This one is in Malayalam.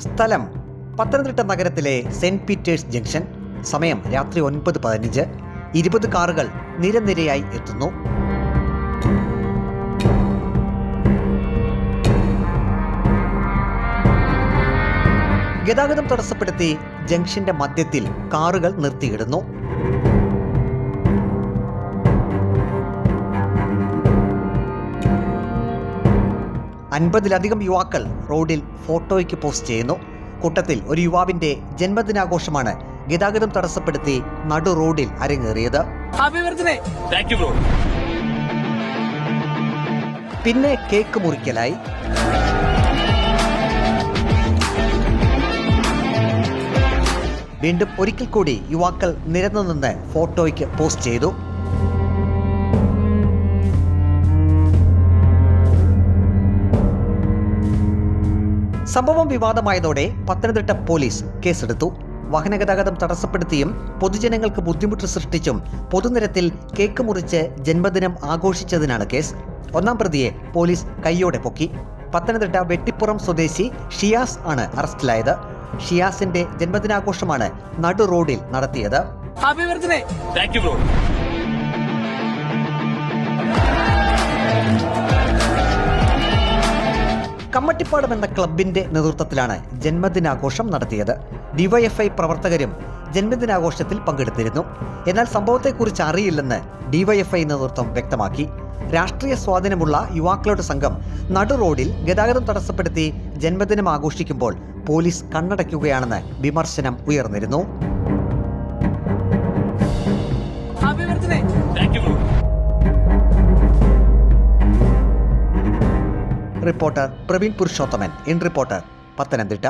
സ്ഥലം പത്തനംതിട്ട നഗരത്തിലെ സെന്റ് പീറ്റേഴ്സ് ജംഗ്ഷൻ. സമയം രാത്രി ഒൻപത് പതിനഞ്ച്. ഇരുപത് കാറുകൾ നിരനിരയായി എത്തുന്നു. ഗതാഗതം തടസ്സപ്പെടുത്തി ജംഗ്ഷന്റെ മധ്യത്തിൽ കാറുകൾ നിർത്തിയിടുന്നു. അൻപതിലധികം യുവാക്കൾ റോഡിൽ ഫോട്ടോയ്ക്ക് പോസ്റ്റ് ചെയ്യുന്നു. കൂട്ടത്തിൽ ഒരു യുവാവിന്റെ ജന്മദിനാഘോഷമാണ് ഗതാഗതം തടസ്സപ്പെടുത്തി നടു റോഡിൽ അരങ്ങേറിയത്. പിന്നെ കേക്ക് മുറിക്കലായി. വീണ്ടും ഒരിക്കൽ കൂടി യുവാക്കൾ നിരന്നു നിന്ന് ഫോട്ടോയ്ക്ക് പോസ്റ്റ് ചെയ്തു. സംഭവം വിവാദമായതോടെ പത്തനംതിട്ട പോലീസ് കേസെടുത്തു. വാഹനഗതാഗതം തടസ്സപ്പെടുത്തിയും പൊതുജനങ്ങൾക്ക് ബുദ്ധിമുട്ട് സൃഷ്ടിച്ചും പൊതുനിരത്തിൽ കേക്ക് മുറിച്ച് ജന്മദിനം ആഘോഷിച്ചതിനാണ് കേസ്. ഒന്നാം പ്രതിയെ പോലീസ് കൈയോടെ പൊക്കി. പത്തനംതിട്ട വെട്ടിപ്പുറം സ്വദേശി ഷിയാസ് ആണ് അറസ്റ്റിലായത്. ഷിയാസിന്റെ ജന്മദിനാഘോഷമാണ് നടു റോഡിൽ നടത്തിയത്. Happy birthday. Thank you bro Kammattipadam എന്ന ക്ലബിന്റെ നേതൃത്വത്തിലാണ് ജന്മദിനാഘോഷം നടത്തിയത്. ഡിവൈഎഫ്ഐ പ്രവർത്തകരും ജന്മദിനാഘോഷത്തിൽ പങ്കെടുത്തിരുന്നു. എന്നാൽ സംഭവത്തെക്കുറിച്ച് അറിയില്ലെന്ന് ഡിവൈഎഫ്ഐ നേതൃത്വം വ്യക്തമാക്കി. രാഷ്ട്രീയ സ്വാധീനമുള്ള യുവാക്കളുടെ സംഘം നടു റോഡിൽ ഗതാഗതം തടസ്സപ്പെടുത്തി ജന്മദിനം ആഘോഷിക്കുമ്പോൾ പോലീസ് കണ്ണടയ്ക്കുകയാണെന്ന് വിമർശനം ഉയർന്നിരുന്നു. Reporter Praveen Purushothaman in reporter Pathanamthitta.